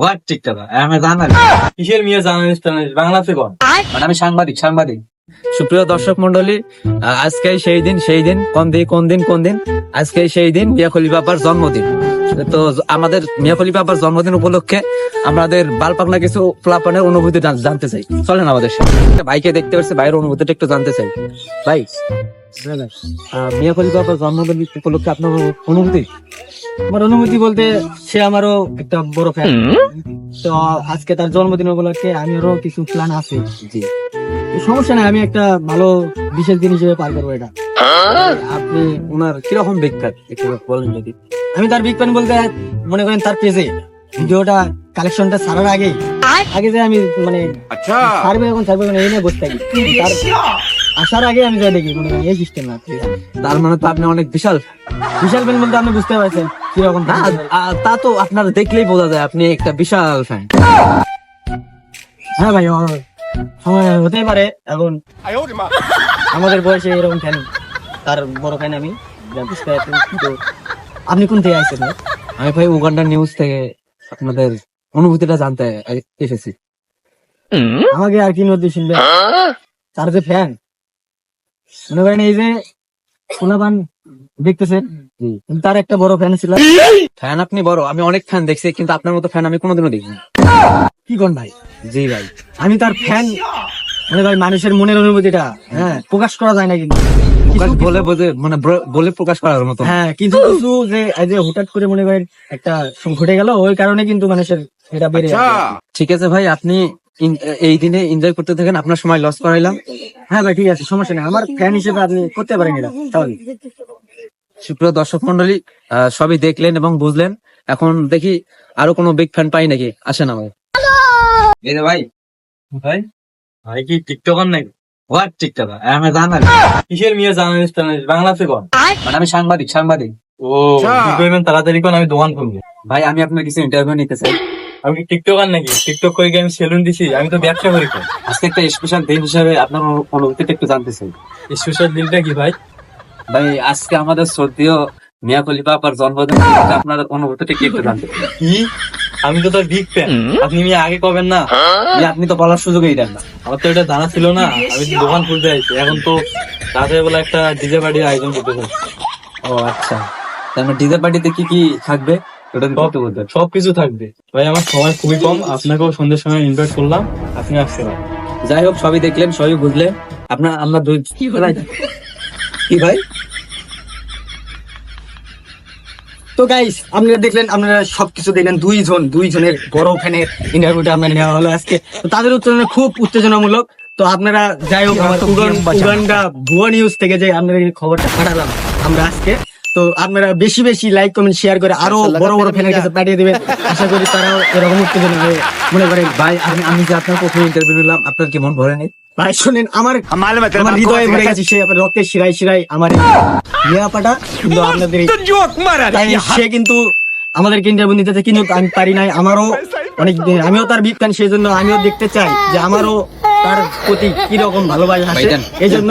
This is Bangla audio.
হোয়াট টিকটক আমি জানাই কিসের মিয়া টার্নালিস্ট বাংলাতে কর মানে আমি সাংবাদিক সাংবাদিক। সুপ্রিয় দর্শক মন্ডলী আজকে সেই দিন সেই দিন কোন দিন কোন দিন কোন দিন? আজকে সেই দিন মিয়া খলি বাবার জন্মদিন। তো আমাদের মিয়া খলি বাবার জন্মদিন উপলক্ষে আমাদের বালপাকনা কিছু প্লাপানের অনুভূতি জানতে চাই। চলেন আমাদের সাথে। ভাইকে দেখতে পাচ্ছি ভাইয়ের অনুভূতিটা একটু জানতে চাই। ভাই মিয়া খলি বাবার জন্মদিন উপলক্ষে আপনার অনুভূতি? আমার অনুভূতি বলতে সে আমারও একটা বড় ফ্যান তো আজকে তার জন্মদিন উপলক্ষে আমিরও কিছু প্ল্যান আছে। জি। সমস্যা নাই আমি একটা ভালো বিশেষ দিন হিসেবে পার করব এটা। আপনি ওনার কীরকম বিখ্যাত? একটু বলেন যদি। আমি তার বিগ ফ্যান বলতে মনে করেন তার পেজে। ভিডিওটা কালেকশনটা ছাড়ার আগে আগে যে আমি মানে এখন ছাড়বে এখন এই নিয়ে বসে থাকি। তার আসার আগে আমি যাই দেখি মনে এই সিস্টেম না তার মানে তো আপনি অনেক বিশাল। বিশাল ফ্যান বলতে আপনি বুঝতে পারছেন কীরকম তা তো আপনার দেখলেই বোঝা যায় আপনি একটা বিশাল ফ্যান হ্যাঁ ভাই সময় হতেই পারে এখন আমাদের বয়সে এরকম ফ্যান তার বড় ফ্যান আমি? আপনি কোন থেকে আসছেন আমি ভাই উগান্ডা নিউজ থেকে আপনাদের অনুভূতিটা জানতে এসেছি। আমাকে আর কি নদী শুনবে? তার যে ফ্যান মনে করেন এই যে সোনাবান দেখতেছেন? কিন্তু তার একটা বড় ফ্যান ছিল। ফ্যান আপনি বড় আমি অনেক ফ্যান দেখছি কিন্তু আপনার মতো ফ্যান আমি কোনোদিনও দেখিনি। কি কোন ভাই? জি ভাই। আমি তার ফ্যান মানে ভাই মানুষের মনের অনুভূতিটা হ্যাঁ প্রকাশ করা যায় না কিন্তু। প্রকাশ বলে বোঝে মানে বলে প্রকাশ করার মতো। হ্যাঁ কিছু কিছু যে যে হুটাট করে মনে করেন একটা ঘটে গেল ওই কারণে কিন্তু মানুষের এটা বেড়ে ঠিক আছে ভাই আপনি এই দিনে এনজয় করতে থাকেন আপনার সময় লস করাইলাম। হ্যাঁ ভাই ঠিক আছে সমস্যা নেই। আমার ফ্যান হিসেবে আপনি করতে পারেন এটা তাহলে সুপ্রিয় দর্শক মন্ডলী সবই দেখলেন এবং বুঝলেন। এখন দেখি আরও কোনো বিগ ফ্যান পাই নাকি? আসেন আমার এই যে ভাই। ভাই? ভাই কি টিকটকার নাকি? হোয়াট আমি কিসের মিয়া জার্নালিস্ট টার্নালিস্ট বাংলাতে কর মানে আমি সাংবাদিক সাংবাদিক। ও কি তাড়াতাড়ি কোন আমি দোকান করব ভাই আমি আপনার কিছু ইন্টারভিউ নিতে চাই। আমি কি টিকটকার নাকি? টিকটক করে কি আমি সেলুন দিছি আমি তো ব্যবসা করি আজকে একটা স্পেশাল দিন হিসাবে আপনার অনু- অনুভূতিটা একটু জানতে চাই। স্পেশাল দিনটা কি ভাই? ভাই আজকে আমাদের শ্রদ্ধেয় মিয়া খলিফা আপার জন্মদিন আপনার অনুভূতিটা কি একটু জানতে কি? আমি তো তার বিগ ফ্যান আপনি মিয়া আগে কবেন না? ভাই, আপনি তো বলার সুযোগই দেন না। আমার তো এটা জানা ছিল না। আমি তো দোকান খুলতে আইছি এখন তো রাতের বেলা একটা ডিজে পার্টির আয়োজন করতে চাই ও আচ্ছা। তারপর ডিজে পার্টিতে কি কি থাকবে? ওটা যদি একটু সবকিছু থাকবে। ভাই আমার সময় খুবই কম। আপনাকেও সন্ধ্যের সময় ইনভাইট করলাম। আপনি আসতে পারেন যাই হোক সবই দেখলেন সবই বুঝলেন। আপনার আমরা দুই কি ভাই? তো গাইস আপনারা দেখলেন আপনারা সবকিছু দেখলেন দুই জন দুই জনের বড় ফ্যানের ইন্টারভিউটা আপনার নেওয়া হলো আজকে। তো তাদের উত্তেজনা খুব উত্তেজনামূলক। তো আপনারা যাই হোক আমার উগান্ডা ভুয়া নিউজ থেকে যে আপনারা এই খবরটা পাঠালাম আমরা আজকে। তো আপনারা বেশি বেশি লাইক কমেন্ট শেয়ার করে আরও বড় বড় ফ্যানের কাছে পাঠিয়ে দেবেন। আশা করি তারাও এরকম উত্তেজনা হয়ে মনে করেন ভাই আমি আমি যে আপনার প্রথমে ইন্টারভিউ নিলাম আপনার কি মন ভরে নেই? ভাই শুনেন আমার আমার হৃদয়ে ভরে গেছে সে আপনার রক্তের শিরাই শিরাই আমার ইয়াপাটা কিন্তু আপনাদের সে কিন্তু আমাদেরকে ইন্টারভিউ নিতে চায়, কিন্তু আমি পারি নাই। আমারও অনেক আমিও তার ফ্যান সেই জন্য আমিও দেখতে চাই যে আমারও তার প্রতি কি রকম ভালোবাসা আছে এই জন্য